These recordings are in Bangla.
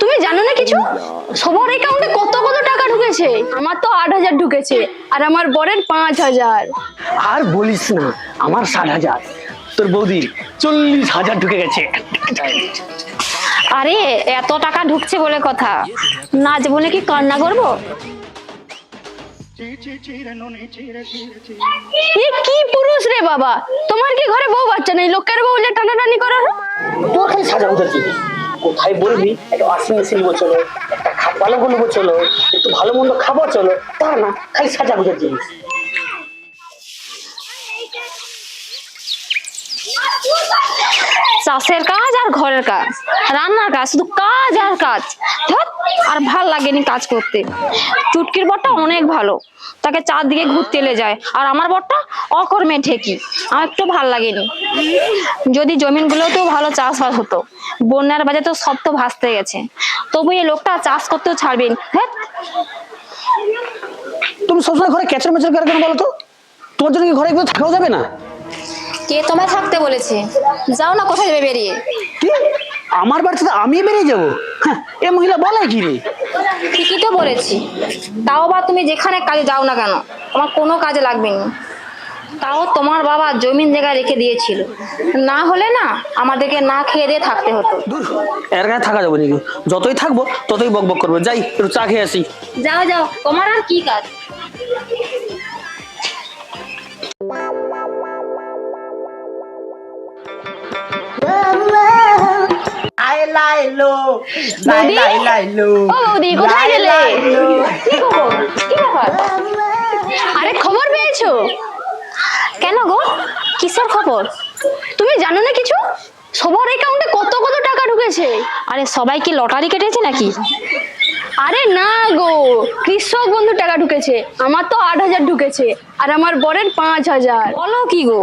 তুমি জানো না কিছু? সবার অ্যাকাউন্টে কত কত টাকা ঢুকেছে? আমার তো আট হাজার ঢুকেছে আর আমার বরের পাঁচ হাজার। আর বলিস না আমার ষাট হাজার। তোর বৌদি চল্লিশ হাজার ঢুকে গেছে। আরে এত টাকা ঢুকছে বলে কথা। নাচবো নাকি কান্না করব? এ কি পুরুষ রে বাবা? তোমার কি ঘরে বউ বাচ্চা নেই? লোকের বউ বলে টানাটানি করো তোর খালি সাজা কোথায় বলবি? একটা ওয়াশিং মেশিন চলো, একটা ভালো পালঙ্ক বোঝলো চলো, একটু ভালো মন্দ খাব চলো, তা না, খালি সাজা গুজার জিনিস। চাষের কাজ আর ঘরের কাজ। রান্নার কাজ, শুধু কাজ আর কাজ। আর ভালো লাগেনি কাজ করতে। চুটকির বরটা অনেক ভালো। তাকে চারদিকে ঘুরতে এলে যায়। আর আমার বরটা অকর্মে ঠেকি। আমার একটু ভালো লাগেনি। যদি জমিনগুলোতেও ভালো চাষবাস হতো, বন্যার বাজে তো সব তো ভাসতে গেছে। তবু এই লোকটা চাষ করতেও ছাড়বেন। হ্যাঁ তুমি সবসময় ঘরে ক্যাচর ম্যাচর করে কেন বলো তো? তোমার জন্য কি ঘরে একটু থাকাও যাবে না? কে তোমায় থাকতে বলেছে? যাও না কোথায় যাবে বেরিয়ে? কি? আমার বাড়িতে আমি বেরিয়ে যাব? হ্যাঁ এ মহিলা বলে কি রে? ঠিকই তো বলেছি। তাও বা তুমি যেখানে কাজে যাও না কেন? আমার কোনো কাজে লাগবে না। তাও তোমার বাবা জমিন জায়গায় রেখে দিয়েছিল। না হলে না আমাদেরকে না খেয়ে দিয়ে থাকতে হতো। দূর এর কাছে থাকা যাবে নাকি যতই থাকব ততই বক বক করব। যাই একটু চা খেয়ে আসি। যাও যাও তোমার আর কি কাজ? লাইলো লাই লাই লাইলো ও বৌদি কোথায় গেলে কি খবর কি ব্যাপার আরে খবর পেয়েছ কেন গো কিসের খবর তুমি জানো না কিছু সবার অ্যাকাউন্টে কত কত টাকা ঢুকেছে আরে সবাই কি লটারি কেটেছে নাকি আরে না গো কৃষক বন্ধু টাকা ঢুকেছে। আমার তো আট হাজার ঢুকেছে। আর আমার বরের পাঁচ হাজার। বলো কি গো?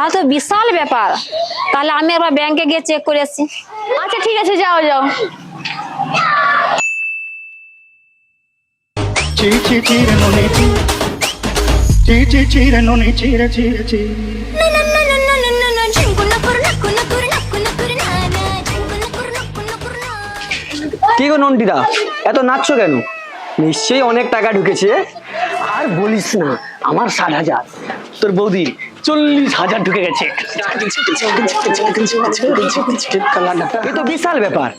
তাহলে তো বিশাল ব্যাপার। তাহলে আমি একবার ব্যাংকে গিয়ে চেক করে আসি। আচ্ছা ঠিক আছে যাও যাও। কি গো নন্দিদা এত নাচছো কেন? নিশ্চয়ই অনেক টাকা ঢুকেছে। আর বলিস না আমার সাত হাজার। তোর বৌদি চল্লিশ হাজার ঢুকে গেছে। বিশাল ব্যাপার।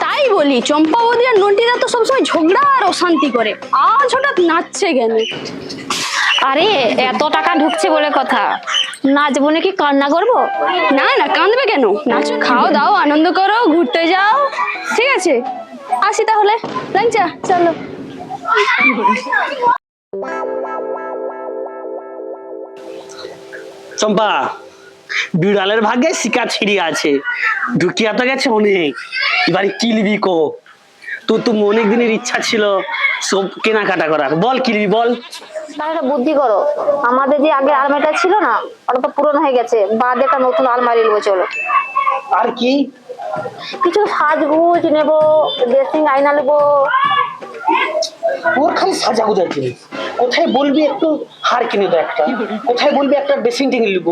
তাই বলি চম্পা বৌদি আর নন্টিদা তো সবসময় ঝগড়া আর অশান্তি করে। আজ হঠাৎ নাচছে কেন? আরে, এত টাকা ঢুকছে বলে কথা। নাচবো নাকি কান্না করব? না না, কাঁদবে কেন? নাচো, খাও, দাও, আনন্দ করো, ঘুরতে যাও। ঠিক আছে, আসি তাহলে। লাঞ্চা, চলো। চম্পা বিড়ালের ভাগ্যে শিকার ছিড়ি আছে। ঢুকিয়া তো গেছে অনেক। এবারে কিলবি কো? তো তো অনেক দিনের ইচ্ছা ছিল সব কেনাকাটা করার। বল কিলবি বল। তাহলে একটা বুদ্ধি করো। আমাদের যে আগে আলমারিটা ছিল না ওটা তো পুরনো হয়ে গেছে। বাদে একটা নতুন আলমারি নেব চলো। আর কি? কিছু সাজগুজ নেব ড্রেসিং আয়না নেব। ওর খালি সাজা গুজার জিনিস কোথায় বলবি একটু হার কিনে দাও একটা? কোথায় বলবি একটা ড্রেসিং টেবিল লিখব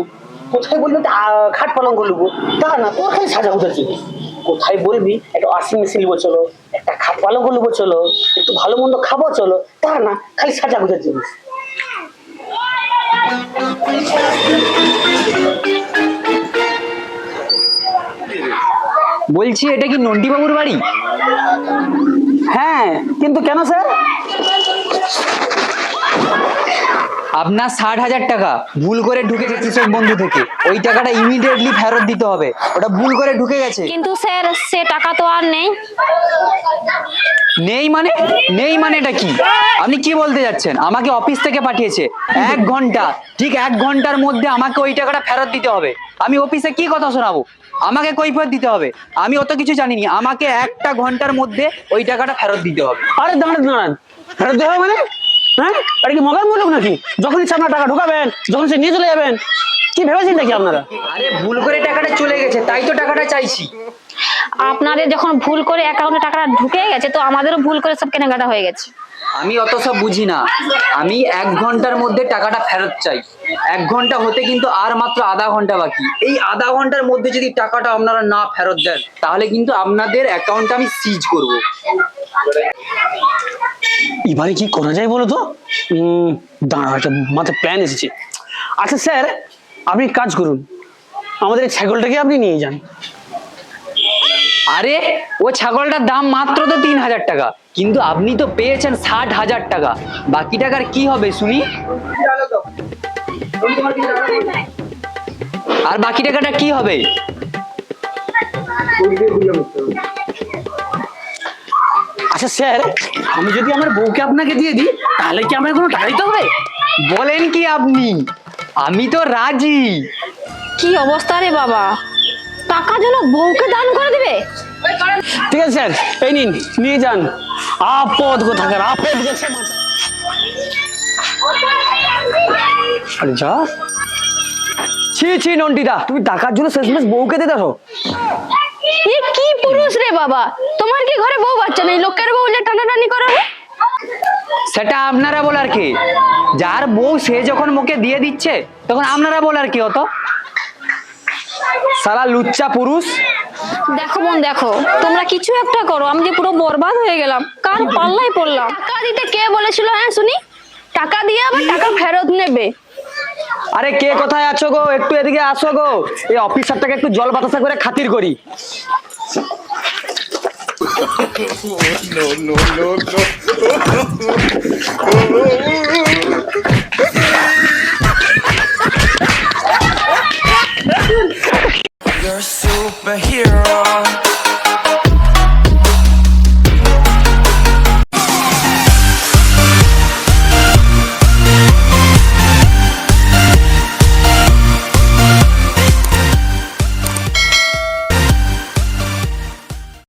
কোথায় বলবি একটা খাট পালঙ্গ লিখব তা না তোর খালি সাজা গুজার জিনিস কোথায় বলবি একটা ওয়াশিং মেশিন নিবো চলো একটা খাট পালঙ্ক নেব চলো একটু ভালো মন্দ খাব চলো তা না খালি সাজা গুজার জিনিস বলছি এটা কি নন্টি বাবুর বাড়ি? হ্যাঁ কিন্তু কেন স্যার? আপনার ষাট হাজার টাকা ভুল করে ঢুকেছে কৃষক বন্ধু থেকে। ওই টাকাটা ইমিডিয়েটলি ফেরত দিতে হবে। ওটা ভুল করে ঢুকে গেছে। কিন্তু স্যার সে টাকা তো আর নেই। নেই মানে? নেই মানে এটা কি? আপনি কি বলতে যাচ্ছেন? আমাকে অফিস থেকে পাঠিয়েছে। এক ঘণ্টা। ঠিক এক ঘণ্টার মধ্যে আমাকে ওই টাকাটা ফেরত দিতে হবে। আমি অফিসে কি কথা শোনাবো? আমাকে কৈফিয়ত দিতে হবে। আমি অত কিছু জানিনি। আমাকে একটা ঘণ্টার মধ্যে ওই টাকাটা ফেরত দিতে হবে। আরে দাঁড়ান দাঁড়ান। ফেরত দেওয়া মানে? হ্যাঁ? এটা কি মগার মূলক নাকি? যখন ইচ্ছা আপনার টাকা ঢোকাবেন যখন সে নিয়ে চলে যাবেন কি ভেবেছেন নাকি আপনারা? আরে ভুল করে টাকাটা চলে গেছে তাই তো টাকাটা চাইছি। আপনাদের যখন ভুল করে অ্যাকাউন্টে টাকাটা ঢুকে গেছে তো আমাদেরও ভুল করে সব কেনাকাটা হয়ে গেছে। আমি অত সব বুঝি না। আমি এক ঘণ্টার মধ্যে টাকাটা ফেরত চাই। এক ঘণ্টা হতে কিন্তু আর মাত্র আধা ঘণ্টা বাকি। এই আধা ঘণ্টার মধ্যে যদি টাকাটা আপনারা না ফেরত দেন তাহলে কিন্তু আপনাদের অ্যাকাউন্টটা আমি সিজ করব। এবারে কি করা যায় বলো তো? দাঁড়াও একটা মাথায় প্ল্যান এসেছে। আচ্ছা স্যার, আপনি কাজ করুন। আমাদের এই ছাগলটাকে আপনি নিয়ে যান। আরে, ও ছাগলটার দাম মাত্র তো তিন হাজার টাকা। কিন্তু আপনি তো পেয়েছেন ষাট হাজার টাকা। বাকি টাকার কি হবে শুনি? আর বাকি টাকাটা কি হবে? আচ্ছা স্যার আমি যদি আমার বউকে আপনাকে দিয়ে দিই তাহলে কি আমার কোনো টাকা দিতে হবে? বলেন কি আপনি। আমি তো রাজি। কি অবস্থা রে বাবা? টাকা যেন বউকে দান করে দিবে? ঠিক আছে স্যার এই নিন নিয়ে যান। আপদ কোথাকার আপদ গেছে আরে যা। ছি ছি নন্টিদা তুমি টাকার জন্য শেষমেশ বউকে এ কি পুরুষ রে বাবা? তোমার কি ঘরে বউ বাচ্চা নেই? লোকের বউ হলে টানাটানি করো? সেটা আপনারা বলার কি? যার বউ সে যখন মুখে দিয়ে দিচ্ছে তখন আপনারা বলার কি হতো? সারা লুচ্চা পুরুষ। দেখো বোন দেখো। তোমরা কিছু একটা করো। আমি যে পুরো বরবাদ হয়ে গেলাম। কার পাল্লাই পড়লাম? টাকা দিতে কে বলেছিল হ্যাঁ শুনি? টাকা দিয়ে আবার টাকা ফেরত নেবে। আরে কে কোথায় আছো গো? একটু এদিকে আসো গো। এই অফিসারটাকে একটু জল বাতাসা করে খাতির করি। no, no, no, no.